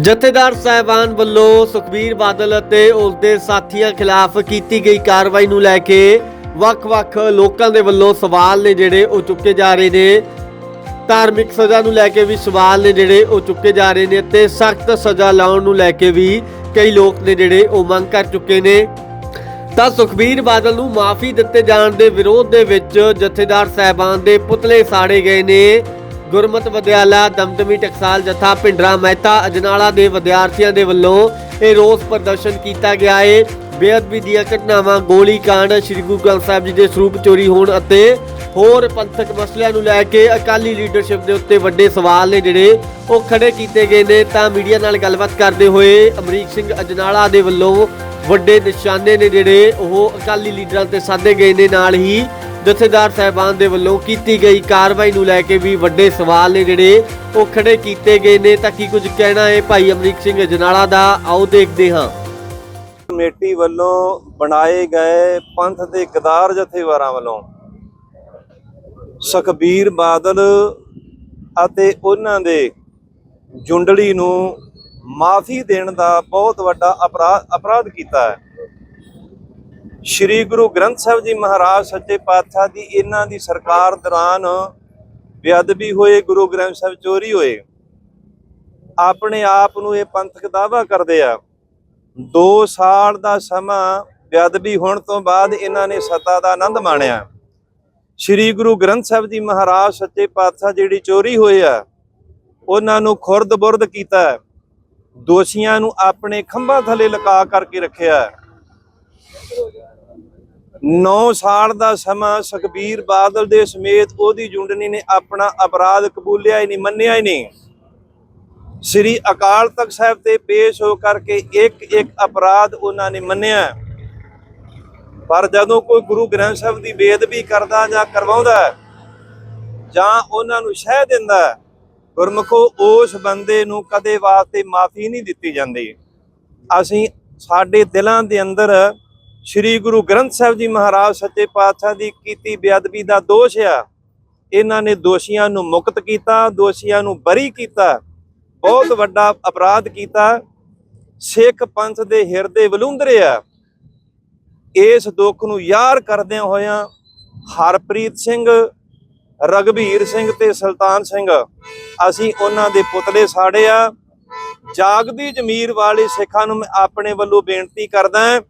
ਜਥੇਦਾਰ ਸਾਹਿਬਾਨ ਵੱਲੋਂ ਸੁਖਬੀਰ ਬਾਦਲ ਅਤੇ ਉਸ ਦੇ ਸਾਥੀਆਂ ਖਿਲਾਫ ਕੀਤੀ ਗਈ ਕਾਰਵਾਈ ਨੂੰ ਲੈ ਕੇ ਵੱਖ-ਵੱਖ ਲੋਕਾਂ ਦੇ ਵੱਲੋਂ ਸਵਾਲ ਨੇ ਜਿਹੜੇ ਉਹ ਚੁੱਕੇ ਜਾ ਰਹੇ ਨੇ। ਧਾਰਮਿਕ ਸਜ਼ਾ ਨੂੰ ਲੈ ਕੇ ਵੀ ਸਵਾਲ ਨੇ ਜਿਹੜੇ ਉਹ ਚੁੱਕੇ ਜਾ ਰਹੇ ਨੇ ਤੇ ਸਖਤ ਸਜ਼ਾ ਲਾਉਣ ਨੂੰ ਲੈ ਕੇ ਵੀ ਕਈ ਲੋਕ ਨੇ ਜਿਹੜੇ ਉਹ ਮੰਗ ਕਰ ਚੁੱਕੇ ਨੇ। ਤਾਂ ਸੁਖਬੀਰ ਬਾਦਲ ਨੂੰ ਮਾਫੀ ਦਿੱਤੇ ਜਾਣ ਦੇ ਵਿਰੋਧ ਦੇ ਵਿੱਚ ਜਥੇਦਾਰ ਸਾਹਿਬਾਨ ਦੇ ਪੁਤਲੇ ਸਾੜੇ ਗਏ ਨੇ। ਗੁਰਮਤ ਵਿਦਿਆਲਾ ਦਮਦਮੀ ਟਕਸਾਲ ਜਥਾ ਪਿੰਡਰਾ ਮਹਿਤਾ ਅਜਨਾਲਾ ਦੇ ਵਿਦਿਆਰਥੀਆਂ ਦੇ ਵੱਲੋਂ ਇਹ ਰੋਸ ਪ੍ਰਦਰਸ਼ਨ ਕੀਤਾ ਗਿਆ ਹੈ ਬੇਅਦਬੀ ਦੀਆਂ ਘਟਨਾਵਾਂ, ਗੋਲੀ ਕਾਂਡ, ਸ੍ਰੀ ਗੁਰੂ ਗ੍ਰੰਥ ਸਾਹਿਬ ਜੀ ਦੇ ਸਰੂਪ ਚੋਰੀ ਹੋਣ ਅਤੇ ਹੋਰ ਪੰਥਕ ਮਸਲਿਆਂ ਨੂੰ ਲੈ ਕੇ ਅਕਾਲੀ ਲੀਡਰਸ਼ਿਪ ਦੇ ਉੱਤੇ ਵੱਡੇ ਸਵਾਲ ਨੇ ਜਿਹੜੇ ਉਹ ਖੜੇ ਕੀਤੇ ਗਏ ਨੇ। ਤਾਂ ਮੀਡੀਆ ਨਾਲ ਗੱਲਬਾਤ ਕਰਦੇ ਹੋਏ ਅਮਰੀਕ ਸਿੰਘ ਅਜਨਾਲਾ ਦੇ ਵੱਲੋਂ ਵੱਡੇ ਨਿਸ਼ਾਨੇ ਨੇ ਜਿਹੜੇ ਉਹ ਅਕਾਲੀ ਲੀਡਰਾਂ ਤੇ ਸਾਧੇ ਗਏ ਨੇ। ਨਾਲ ਹੀ ਜਥੇਦਾਰ ਸਾਹਿਬਾਨ ਦੇ ਵੱਲੋਂ ਕੀਤੀ ਗਈ ਕਾਰਵਾਈ ਨੂੰ ਲੈ ਕੇ ਵੀ ਵੱਡੇ ਸਵਾਲ ਨੇ ਜਿਹੜੇ ਉਹ ਖੜੇ ਕੀਤੇ ਗਏ ਨੇ। ਤਾਂ ਕੀ ਕੁਝ ਕਹਿਣਾ ਹੈ ਭਾਈ ਅਮਰੀਕ ਸਿੰਘ ਅਜਨਾਲਾ ਦਾ? ਆਓ ਦੇਖਦੇ ਹਾਂ। ਕਮੇਟੀ ਵੱਲੋਂ ਬਣਾਏ ਗਏ ਪੰਥ ਦੇ ਗਦਾਰ ਜਥੇਵਾਰਾਂ ਵੱਲੋਂ ਸੁਖਬੀਰ ਬਾਦਲ ਅਤੇ ਉਹਨਾਂ ਦੇ ਜੁੰਡਲੀ ਨੂੰ ਮਾਫੀ ਦੇਣ ਦਾ ਬਹੁਤ ਵੱਡਾ ਅਪਰਾਧ ਅਪਰਾਧ ਕੀਤਾ ਹੈ। ਸ੍ਰੀ ਗੁਰੂ ਗ੍ਰੰਥ ਸਾਹਿਬ ਜੀ ਮਹਾਰਾਜ ਸੱਚੇ ਪਾਤਸ਼ਾਹ ਦੀ ਇਹਨਾਂ ਦੀ ਸਰਕਾਰ ਦੌਰਾਨ ਬੇਅਦਬੀ ਹੋਏ, ਗੁਰੂ ਗ੍ਰੰਥ ਸਾਹਿਬ ਚੋਰੀ ਹੋਏ। ਆਪਣੇ ਆਪ ਨੂੰ ਇਹ ਪੰਥਕ ਦਾਵਾ ਕਰਦੇ ਆ। 2 ਸਾਲ ਦਾ ਸਮਾਂ ਬੇਅਦਬੀ ਹੋਣ ਤੋਂ ਬਾਅਦ ਇਹਨਾਂ ਨੇ ਸਤਾ ਦਾ ਆਨੰਦ ਮਾਣਿਆ। ਸ੍ਰੀ ਗੁਰੂ ਗ੍ਰੰਥ ਸਾਹਿਬ ਜੀ ਮਹਾਰਾਜ ਸੱਚੇ ਪਾਤਸ਼ਾਹ ਜਿਹੜੀ ਚੋਰੀ ਹੋਈ ਆ, ਉਹਨਾਂ ਨੂੰ ਖੁਰਦ-ਬੁਰਦ ਕੀਤਾ। ਦੋਸ਼ੀਆਂ ਨੂੰ ਆਪਣੇ ਖੰਭਾਂ ਥੱਲੇ ਲਕਾ ਕਰਕੇ ਰੱਖਿਆ। 9 ਸਾਲ ਦਾ ਸਮਾਂ ਸੁਖਬੀਰ ਬਾਦਲ ਦੇ ਸਮੇਤ ਉਹਦੀ ਜੁੰਡਨੀ ਨੇ ਆਪਣਾ ਅਪਰਾਧ ਕਬੂਲਿਆ ਹੀ ਨਹੀਂ ਮੰਨਿਆ ਹੀ ਨਹੀਂ। ਸ੍ਰੀ ਅਕਾਲ ਤਖਤ ਸਾਹਿਬ ਤੇ ਪੇਸ਼ ਹੋ ਕਰਕੇ ਇੱਕ ਇੱਕ ਅਪਰਾਧ ਉਹਨਾਂ ਨੇ ਮੰਨਿਆ। ਪਰ ਜਦੋਂ ਕੋਈ ਗੁਰੂ ਗ੍ਰੰਥ ਸਾਹਿਬ ਦੀ ਬੇਅਦਬੀ ਕਰਦਾ ਜਾਂ ਕਰਵਾਉਂਦਾ ਜਾਂ ਉਹਨਾਂ ਨੂੰ ਸ਼ਹਿ ਦਿੰਦਾ ਹੈ, ਗੁਰਮਖੋ ਉਸ ਬੰਦੇ ਨੂੰ ਕਦੇ ਵਾਸਤੇ ਮਾਫੀ ਨਹੀਂ ਦਿੱਤੀ ਜਾਂਦੀ। ਅਸੀਂ ਸਾਡੇ ਦਿਲਾਂ ਦੇ ਅੰਦਰ ਸ੍ਰੀ ਗੁਰੂ ਗ੍ਰੰਥ ਸਾਹਿਬ ਜੀ ਮਹਾਰਾਜ ਸੱਚੇ ਪਾਤਸ਼ਾਹ ਦੀ ਕੀਤੀ ਬੇਅਦਬੀ ਦਾ ਦੋਸ਼ ਆ। ਇਹਨਾਂ ਨੇ ਦੋਸ਼ੀਆਂ ਨੂੰ ਮੁਕਤ ਕੀਤਾ, ਦੋਸ਼ੀਆਂ ਨੂੰ ਬਰੀ ਕੀਤਾ, ਬਹੁਤ ਵੱਡਾ ਅਪਰਾਧ ਕੀਤਾ। ਸਿੱਖ ਪੰਥ ਦੇ ਹਿਰਦੇ ਵਲੂੰਦਰੇ ਆ। ਇਸ ਦੁੱਖ ਨੂੰ ਯਾਰ ਕਰਦਿਆਂ ਹੋਇਆਂ ਹਰਪ੍ਰੀਤ ਸਿੰਘ ਰਗਵੀਰ ਸਿੰਘ ਤੇ ਸੁਲਤਾਨ ਸਿੰਘ, ਅਸੀਂ ਉਹਨਾਂ ਦੇ ਪੁਤਲੇ ਸਾੜੇ ਆ। ਜਾਗਦੀ ਜ਼ਮੀਰ ਵਾਲੇ ਸਿੱਖਾਂ ਨੂੰ ਮੈਂ ਆਪਣੇ ਵੱਲੋਂ ਬੇਨਤੀ ਕਰਦਾ ਹਾਂ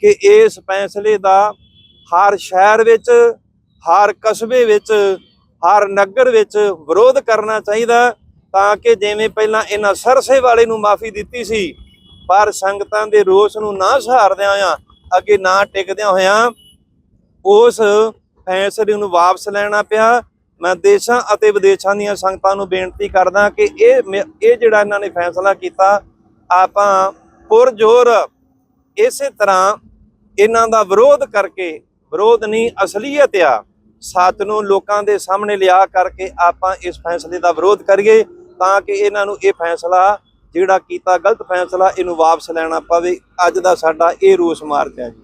ਕਿ ਇਸ ਫੈਸਲੇ ਦਾ ਹਰ ਸ਼ਹਿਰ ਵਿੱਚ, ਹਰ ਕਸਬੇ ਵਿੱਚ, ਹਰ ਨਗਰ ਵਿੱਚ ਵਿਰੋਧ ਕਰਨਾ ਚਾਹੀਦਾ ਤਾਂ ਕਿ ਜਿਵੇਂ ਪਹਿਲਾਂ ਇਹਨਾਂ ਸਰਸੇ ਵਾਲੇ ਨੂੰ ਮਾਫੀ ਦਿੱਤੀ ਸੀ, ਪਰ ਸੰਗਤਾਂ ਦੇ ਰੋਸ ਨੂੰ ਨਾ ਸਹਾਰਦਿਆਂ ਹੋਇਆਂ, ਅੱਗੇ ਨਾ ਟਿਕਦਿਆਂ ਹੋਇਆਂ ਉਸ ਫੈਸਲੇ ਨੂੰ ਵਾਪਸ ਲੈਣਾ ਪਿਆ। ਮੈਂ ਦੇਸ਼ਾਂ ਅਤੇ ਵਿਦੇਸ਼ਾਂ ਦੀਆਂ ਸੰਗਤਾਂ ਨੂੰ ਬੇਨਤੀ ਕਰਦਾ ਕਿ ਇਹ ਮ- ਇਹ ਜਿਹੜਾ ਇਹਨਾਂ ਨੇ ਫੈਸਲਾ ਕੀਤਾ, ਆਪਾਂ ਪੁਰਜੋਰ ਇਸੇ ਤਰ੍ਹਾਂ ਇਹਨਾਂ ਦਾ ਵਿਰੋਧ ਕਰਕੇ, ਵਿਰੋਧ ਨਹੀਂ, ਅਸਲੀਅਤ ਆ ਸੱਚ ਨੂੰ ਲੋਕਾਂ ਦੇ ਸਾਹਮਣੇ ਲਿਆ ਕਰਕੇ ਆਪਾਂ ਇਸ ਫੈਸਲੇ ਦਾ ਵਿਰੋਧ ਕਰੀਏ ਤਾਂ ਕਿ ਇਹਨਾਂ ਨੂੰ ਇਹ ਫੈਸਲਾ ਜਿਹੜਾ ਕੀਤਾ ਗਲਤ ਫੈਸਲਾ, ਇਹਨੂੰ ਵਾਪਸ ਲੈਣਾ ਪਵੇ। ਅੱਜ ਦਾ ਸਾਡਾ ਇਹ ਰੋਸ ਮਾਰਚ ਹੈ ਜੀ।